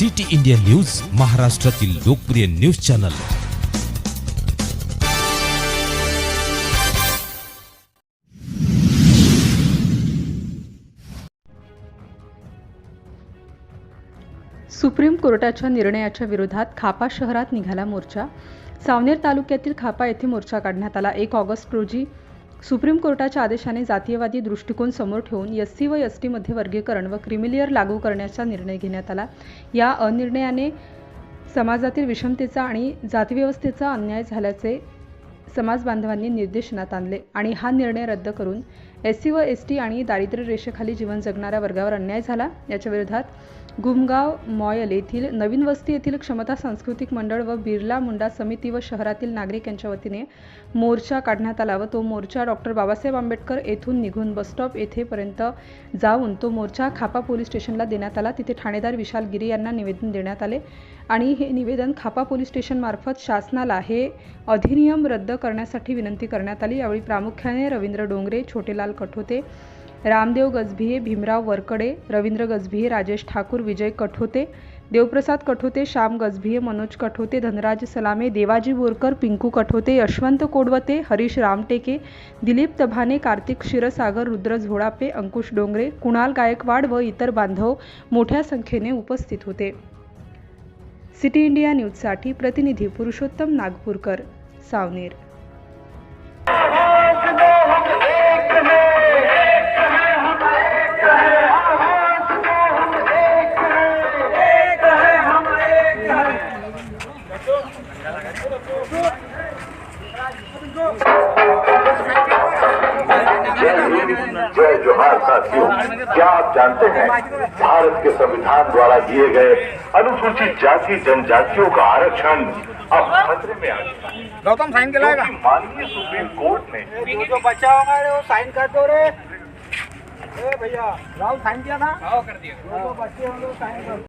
City India news महाराष्ट्रातील लोकप्रिय news channel. Supreme कोर्टाच्या निर्णयाच्या विरोधात खापा शहरात निघाला मोर्चा. सावनेर तालुक्यातील खापा येथे मोर्चा काढण्यात आला. एक ऑगस्ट रोजी सुप्रीम कोर्टाच्या आदेशाने जातीयवादी दृष्टिकोन समोर ठेवून एस सी व एस टीमध्ये वर्गीकरण व क्रिमिलियर लागू करण्याचा निर्णय घेण्यात आला. या अनिर्णयाने समाजातील विषमतेचा आणि जातीव्यवस्थेचा अन्याय झाल्याचे समाज बांधवांनी निर्देशनात आणले आणि हा निर्णय रद्द करून एस सी व एस टी आणि दारिद्र्य रेषेखाली जीवन जगणाऱ्या वर्गावर अन्याय झाला. याच्या विरोधात गुमगाव मॉयल येथील नवीन वस्ती येथील क्षमता सांस्कृतिक मंडळ व बिर्ला मुंडा समिती व शहरातील नागरिक यांच्या वतीने मोर्चा काढण्यात आला व तो मोर्चा डॉक्टर बाबासाहेब आंबेडकर येथून निघून बसस्टॉप येथेपर्यंत जाऊन तो मोर्चा खापा पोलीस स्टेशनला देण्यात आला. तिथे ठाणेदार विशाल गिरी यांना निवेदन देण्यात आले आणि हे निवेदन खापा पोलीस स्टेशनमार्फत शासनाला हे अधिनियम रद्द करण्यासाठी विनंती करण्यात आली. यावेळी प्रामुख्याने रवींद्र डोंगरे छोटेलाल कठोते रामदेव गजभिये भीमराव वरकडे रवींद्र गजभिये राजेश ठाकूर विजय कठोते देवप्रसाद कठोते श्याम गजभिये मनोज कठोते धनराज सलामे देवाजी बोरकर पिंकू कठोते यशवंत कोडवते हरीश रामटेके दिलीप तभाने कार्तिक क्षीरसागर रुद्र झोडापे अंकुश डोंगरे कुणाल गायकवाड व इतर बांधव मोठ्या संख्येने उपस्थित होते. सिटी इंडिया न्यूजसाठी प्रतिनिधी पुरुषोत्तम नागपूरकर सावनेर. जय जोहार साथियों क्या आप जानते हैं भारत के संविधान द्वारा दिए गए अनुसूचित जाति जनजातियों का आरक्षण अब खतरे में आ गया। गौतम साइन केलाय का क्योंकि माननीय सुप्रीम कोर्ट ने जो जो बच्चा होगा वो साइन कर दो रे। भैया राहुल साइन किया था? हाँ कर दिया। बच्चे होंगे वो साइन कर